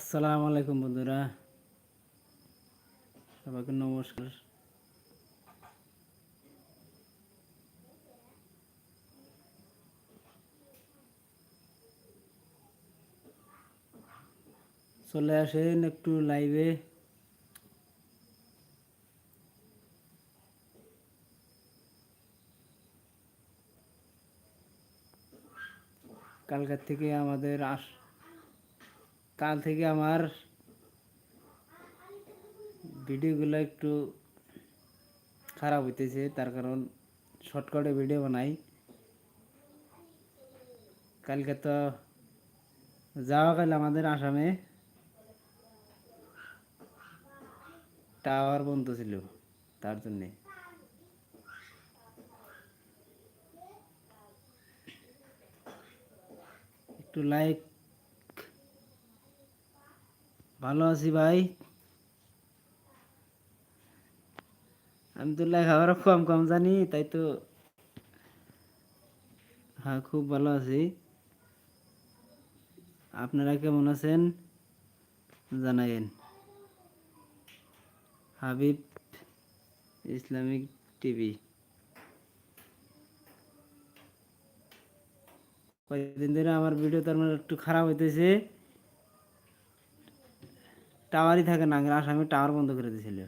আসসালামু আলাইকুম বন্ধুরা। সবাইকে নমস্কার। চলে আসেন একটু লাইভে কালকার থেকে আমাদের আস কাল থেকে আমার ভিডিওগুলো একটু খারাপ হইতেছে, তার কারণ শর্টকাটে ভিডিও বানাই। কালকে তো যাওয়া কাল আমাদের আসামে। টাওয়ার বন্ধ ছিল, তার জন্যে। একটু লাইক ভালো আছি ভাই। আমি তো লেখাপড়া কম কম জানি, তাই তো। হ্যাঁ খুব ভালো আছি। আপনারা কেমন আছেন? জানাইন হাবিব ইসলামিক টিভি। কয়েকদিন ধরে আমার ভিডিও তার মানে একটু খারাপ হইতেছে। টাওয়ারই থাকে না আগে আমি টাওয়ার বন্ধ করে দিয়েছিল।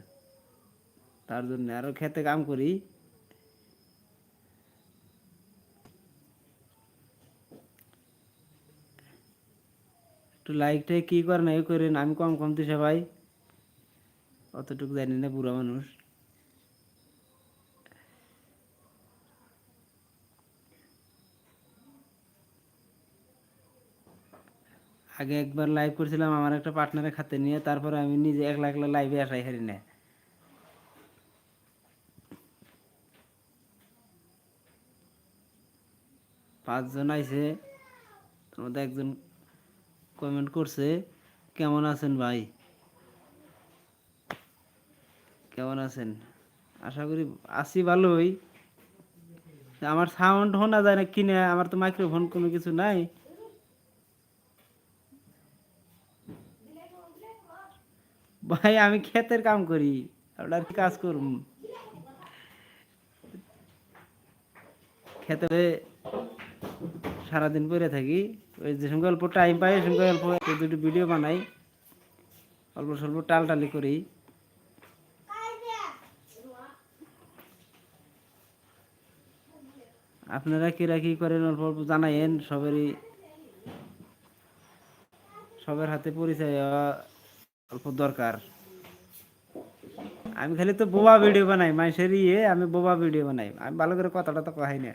তার জন্য আরও খেতে কাম করি। একটু লাইকটাই কী করেন এ করেন আমি কম কম সবাই অতটুকু জানি না বুড়া মানুষ। আগে একবার লাইভ করছিলাম আমার একটা পার্টনারের খাতে নিয়ে, তারপরে আমি নিজে একলা একলা লাইভে আসাই হারি না পাঁচজন আইছে মধ্যে একজন কমেন্ট করছে, কেমন আছেন ভাই? কেমন আছেন? আশা করি আছি ভালোই। আমার সাউন্ড শোনা যায় না, কিনে, আমার তো মাইক্রোফোন কোনো কিছু নাই। ভাই, আমি ক্ষেতের কাম করি। আপনার কি কাজ করুন খেতে সারাদিন পরে থাকি। ওই যে সঙ্গে অল্প টাইম পাই, সঙ্গে অল্প দুটো ভিডিও বানাই। অল্প স্বল্প টালটালি করি। আপনারা কিরা কি করেন, অল্প অল্প জানাইন সবারই সবার হাতে পরিচয় অল্প দরকার। আমি খালি তো বোবা ভিডিও বানাই, মানুষের ইয়ে আমি বোবা ভিডিও বানাই। আমি ভালো করে কথাটা তো কহাই না।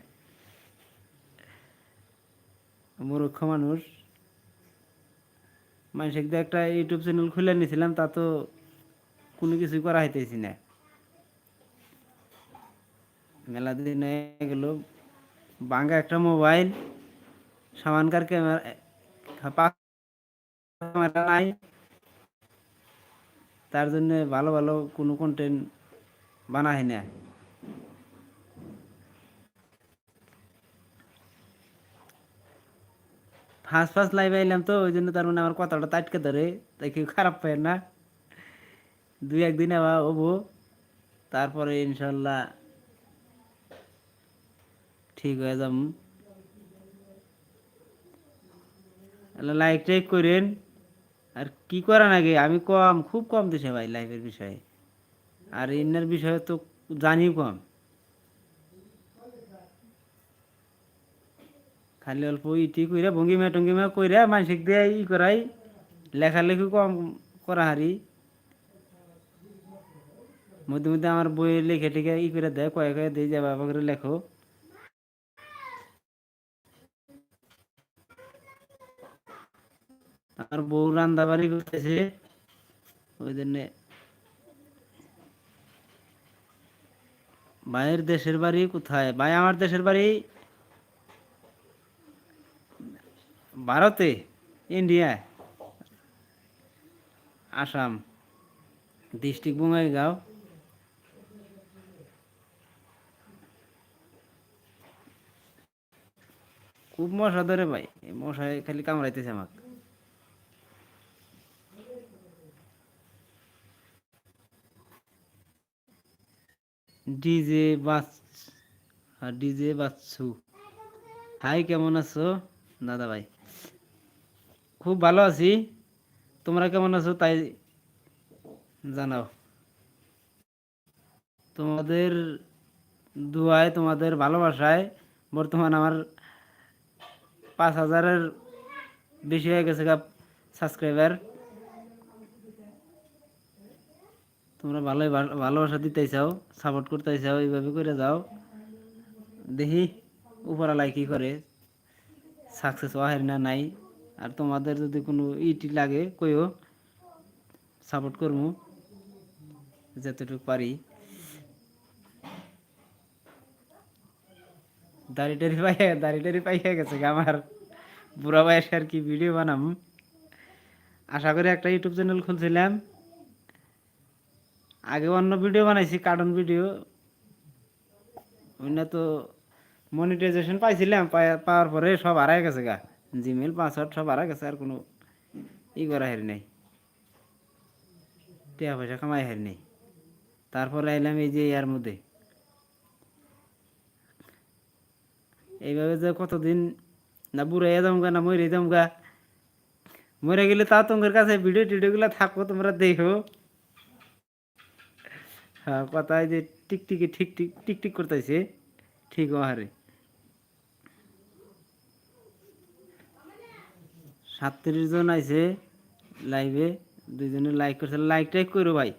মূর্খ মানুষ। মানুষের একটা ইউটিউব চ্যানেল খুলে নিয়েছিলাম তা তো কোনো কিছুই করা হইতেছি না। মেলা দিন হয়ে গেল বাঙ্গা একটা মোবাইল সামানকার ক্যামেরা নাই। তার জন্য ভালো ভালো কোনো কন্টেন্ট বানাই না ফার্স্ট ফার্স্ট লাইভ আইলাম তো, ওই জন্য তার মানে আমার কথাটা তাটকে ধরে তাই কেউ খারাপ পায় না। দুই একদিন আবার হব, তারপরে ইনশাল্লাহ ঠিক হয়ে যাব। লাইক টাইক করেন। আর কি করার আগে? আমি কম, খুব কম দিছে ভাই লাইফের বিষয়ে। আর ইন্নার বিষয়ে তো জানি কম। খালি অল্প ইটি কইরা, ভঙ্গিমা টঙ্গিমা কইরা মানসিক দিয়ে ই করাই, লেখালেখি কম করা হারি। মধ্যে মধ্যে আমার বই লেখে টেখে ই করে দেয়, কয়ে কয়ে দিয়ে যাবা করে লেখো। আর বউ রান্না বাড়ি করতেছে। ওই জন্যে ভাইয়ের দেশের বাড়ি কোথায়? ভাই, আমার দেশের বাড়ি ভারতে ইন্ডিয়া আসাম, ডিস্ট্রিক্ট বঙ্গাইগাঁও। খুব মশা ধরে ভাই, মশায় খালি কামড়াইতেছে আমাকে। ডিজে বাস ডিজে বাচ্চু। হাই, কেমন আছো? দাদা ভাই খুব ভালো আছি। তোমরা কেমন আছো? তাই জানাও। তোমাদের দুয়ায়, তোমাদের ভালোবাসায় বর্তমান আমার পাঁচ হাজারের বেশি হয়ে গেছে সাবস্ক্রাইবার তোমরা ভালোই ভালোবাসা দিতে চাও সাপোর্ট করতে চাও, এইভাবে করে যাও। দেখি উপরালায় কী করে সাকসেস হয় না নাই। আর তোমাদের যদি কোনো ইটি লাগে, কইও সাপোর্ট করব যতটুকু পারি। দাড়ি টাড়ি পাইয়া, দাড়ি টাড়ি পাইয়া গেছে আমার। বুড়া বয়সে আর কি ভিডিও বানাম। আশা করি একটা ইউটিউব চ্যানেল খুলছিলাম। আগে অন্য ভিডিও বানাইছি কার্টুন ভিডিও ওই না তো মনিটাইজেশন পাইছিলাম পাওয়ার পরে সব হারাই গেছে গা। জিমেল পাসওয়ার্ড সব হারাই গেছে, আর কোনো ই করা হেরি নেই। টাকা পয়সা কামাই হেরি নেই। তারপরে আইলাম এই যে ইয়ার মধ্যে। এইভাবে যে কতদিন না বুড়াই যাম গা না মরে যাম গা মরে গেলে তাও তোমার কাছে ভিডিও টিডিওগুলো থাকব, তোমরা দেখো। কথায় যে টিকটিকি ঠিক টিক টিক টিক করতেছে, ঠিক হারে সাতত্রিশ জন আইছে লাইভে দুইজনে লাইক করছে। লাইক টাইক করো ভাই।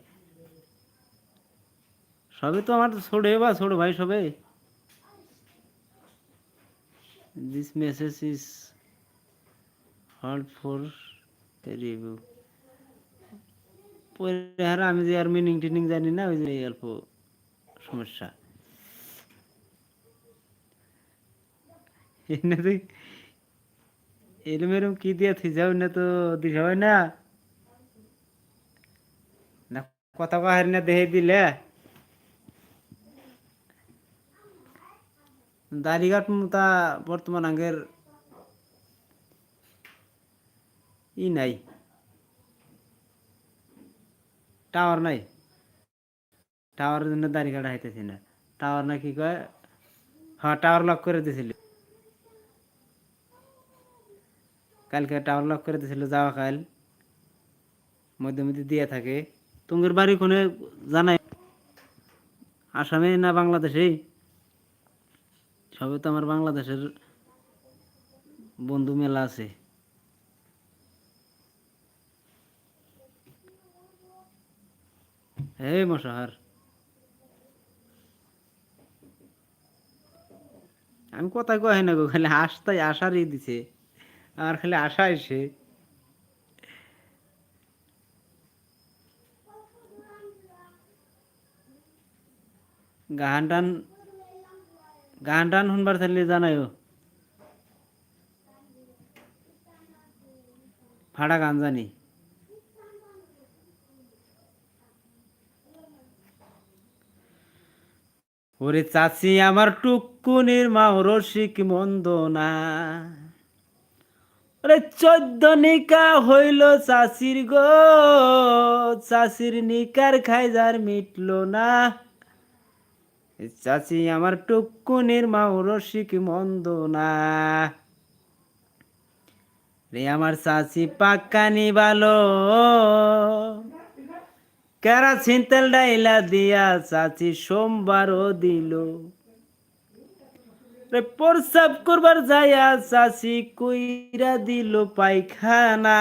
সবে তো আমার ছোড়ে বা ছোড়ো ভাই সবে। This message is hold for review পরে আমি যে আর মিনিং টিনিং জানি না, ওই যে অল্প সমস্যা। এরম এরম কি দিয়ে থি যাও না তো দিশা হয় না? কথা কাহার না দেহে দিলে? দাড়িঘাট তা বর্তমান আগের ই নাই। টাওয়ার নাই। টাওয়ারের জন্য দাড়ি কাটা হাইতেছি না। টাওয়ার না কি কয়? হ্যাঁ টাওয়ার লক করে দিয়েছিল। কালকে টাওয়ার লক করে দিয়েছিল, যাওয়া কাল। মধ্যে মধ্যে দিয়ে থাকে। তোমার বাড়ি কোনে জানাই। আসামে না বাংলাদেশেই সবে তো আমার বাংলাদেশের বন্ধু মেলা আছে। হে মশাহার আমি কোথায় কহে না গো, খালি আসতাই আসারই দিছে। আর খালি আশা এসে গান টান গান টান শুনবার থাকলে জানাইও। ফাড়া গান জানি। ওরে চাচি, আমার টুকুনির মা রসিক মন্দ না। ওরে চোদ্দ নিকা হইল চাষির গো চাষির নিকার খাইজার মিটলো না। চাচি, আমার টুকুনির মা রসিক মন্দ না। রে আমার চাচি পাক্কানি ভালো কেরাসিন তেল ডাইলা দিয়া চাচি সোমবারও দিল। প্রসাব করবার যায়া চাচি কইরা দিল পায়খানা।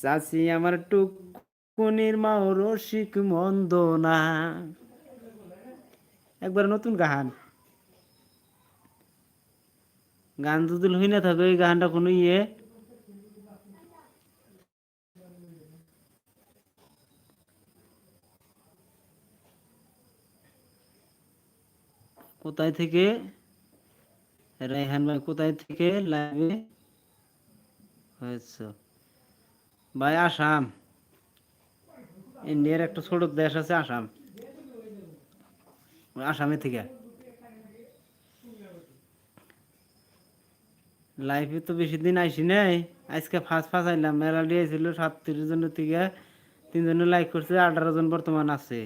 চাচি আমার টুকুনির মাও রসিক মন্দ না। একবার নতুন গান। গান যদি হই না থাকে এই গানটা কোনো ইয়ে। কোথায় থেকে? রায়হান ভাই কোথায় থেকে লাইভে হয়েছে ভাই, আসাম। ইন্ডিয়ার একটা ছোট দেশ আছে আসাম। আসামে থেকে। লাইফে তো বেশি দিন আইসি নাই। আজকে ফার্স্ট ফার্স্ট আইলাম। মেলা দিয়েছিল সাতত্রিশ জনের থেকে। তিনজনে লাইক করছে, আঠারো জন বর্তমান আছে।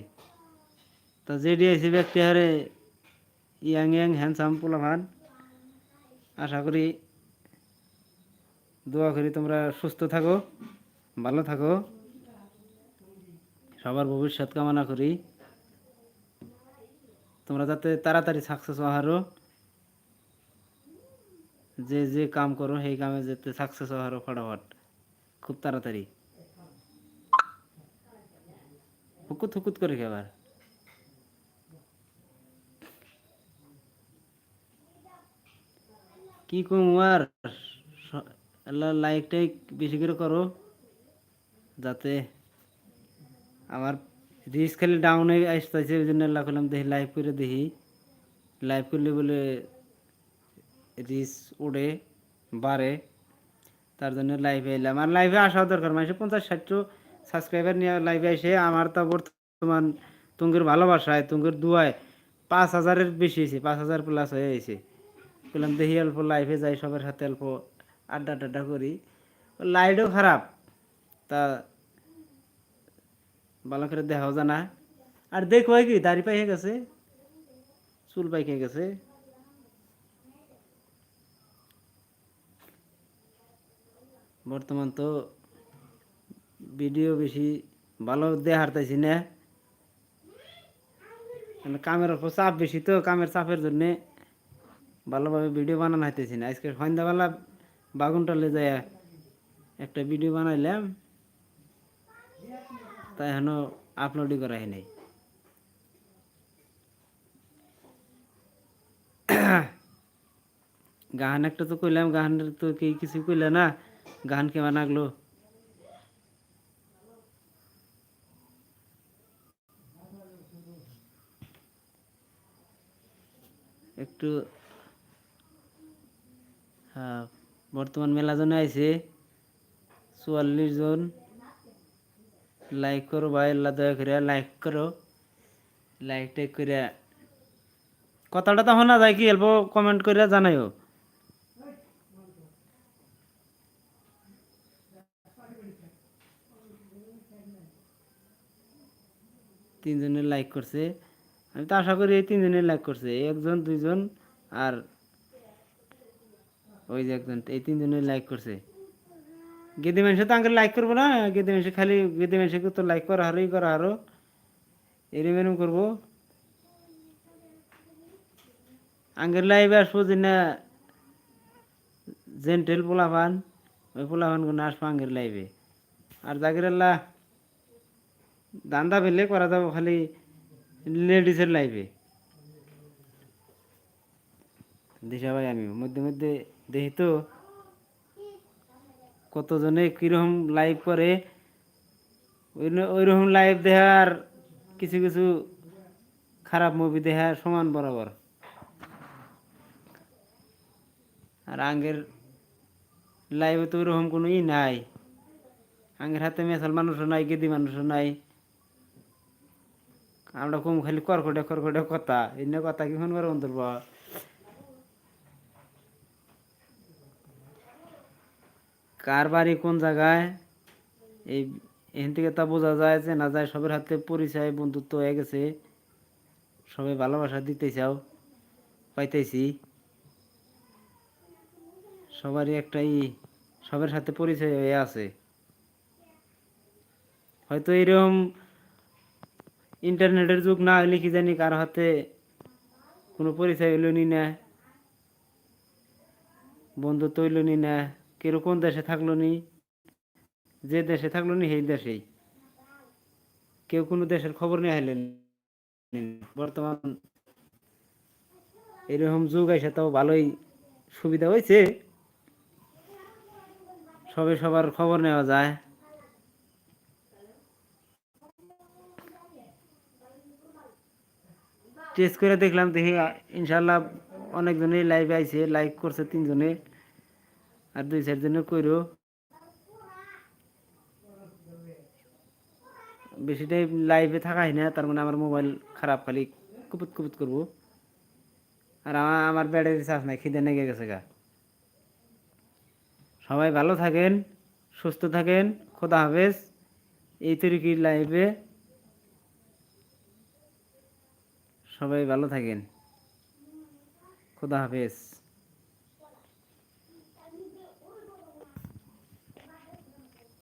তা যেডি আইসি ব্যক্তি হারে ইয়াং ইয়াং হ্যান্ডসাম পোলাভান। আশা করি দোয়া করি তোমরা সুস্থ থাকো, ভালো থাকো। সবার ভবিষ্যৎ কামনা করি। তোমরা যাতে তাড়াতাড়ি সাকসেস হওয়ারও যে যে কাম করো, সেই কামে যাতে সাকসেস হওয়ারও ফটাফট। খুব তাড়াতাড়ি। হুকুত হুকুত করে খেবার কি কম আর লাইক টাইক বেশি করে করো, যাতে আমার রিস খালি ডাউনে আসতেছে, ওই জন্য আল্লাহ করলাম দেখি লাইভ করে দেখি। লাইভ করলে বলে রিস উড়ে, বাড়ে, তার জন্য লাইভে এলাম। আর লাইভে আসাও দরকার মানে পঞ্চাশ ষাটশো সাবস্ক্রাইবার নিয়ে লাইভে এসে আমার তো বর্তমান তুঙ্গের ভালোবাসায়, তুঙ্গের দুয়ায় পাঁচ হাজারের বেশি হয়েছে, পাঁচ হাজার প্লাস হয়ে গেছে। বললাম দেখি অল্প লাইফে যাই, সবার সাথে অল্প আড্ডা টাড্ডা করি। লাইটও খারাপ। তা ভালো করে দেখাও জানা। আর দেখো কি, দাড়ি পাইকে গেছে, চুল পাইকে গেছে। বর্তমান তো ভিডিও বেশি ভালো দেখার তাইছি না। মানে কামের চাপ বেশি তো, কামের চাপের জন্যে ভালোভাবে ভিডিও বানানো হাইতেছি না। আজকে সন্ধ্যাবেলা বাগুনটালে যায় একটা ভিডিও বানাইলাম। তা এখনও আপলোডই করা হয় নাই। গান একটা তো কইলাম গানের তো কি কিছু কইলে না গান কে বানাগলো একটু বর্তমান মেলা জনে আইছে। চুয়াল্লিশ জন। লাইক করো ভাই, আল্লাহ দয়া করে লাইক করো। লাইক টাইক করে কথাটা তো শোনা যায়, কি অল্প কমেন্ট করে জানাইও। তিনজনে লাইক করছে। আমি তো আশা করি এই তিনজনে লাইক করছে। একজন, দুইজন আর ওই যে একজন, এই তিনজনে লাইক করছে। গেদি মানুষ তো আঙ্কেল লাইক করব না, গেদি মানুষ খালি, গেদি মানুষকে তো লাইক করা হারোই করা হারো। এরম এরম করব। আঙ্কেল লাইভে আসব যে না জেন্টেল পোলাপান, ওই পোলাপান কোনো আসব আঙ্কেল লাইভে আর জাকির আল্লাহ দান্দা ফেললে করা যাব খালি লেডিসের লাইফে দিশা ভাই আমি মধ্যে মধ্যে দেখি তো কতজনে কীরকম লাইভ করে ওই রকম লাইভ দেখার কিছু কিছু খারাপ মুভি দেখার সমান বরাবর। আর আঙ্গের লাইভে তো ওইরকম কোনো ই নাই। আঙ্গের হাতে মেশাল মানুষও নাই, গেদি মানুষও নাই। আমরা কম খালি কর্কটে কর্কটে কথা, এনে কথা কি ফোন করে অন্তর কার বাড়ি কোন জায়গায়? এই, এখান থেকে তা বোঝা যায় যে না যায় সবের হাতে পরিচয়, বন্ধুত্ব হয়ে গেছে। সবাই ভালোবাসা দিতে চাও, পাইতেছি। সবারই একটাই, সবার সাথে পরিচয় হয়ে আছে। হয়তো এরকম ইন্টারনেটের যুগ না হলে কি জানি কার হাতে কোনো পরিচয় হইল নি না। বন্ধুত্ব হইল নি না। কেউ কোন দেশে থাকল নি? যে দেশে থাকল নি, সেই দেশেই। কেউ কোনো দেশের খবর নিয়ে আইলেন বর্তমান এরকম যুগ এসে তাও ভালোই সুবিধা হয়েছে সবে সবার খবর নেওয়া যায়। টেস্ট করে দেখলাম দেখি ইনশাল্লাহ অনেকজনেই লাইভে আইছে লাইক করছে তিনজনে। আর দুই চারজনে কইরো। বেশি টাইম লাইভে থাকাই না, তার মানে আমার মোবাইল খারাপ, খালি কুপুত কুপুত করব। আর আমার আমার ব্যাটারি চার্জ নাই, খিদে লেগে গেছে গা। সবাই ভালো থাকেন, সুস্থ থাকেন, খোদা হাফেজ। এই তরিকির লাইভে সবাই ভালো থাকেন। খোদা হাফেজ।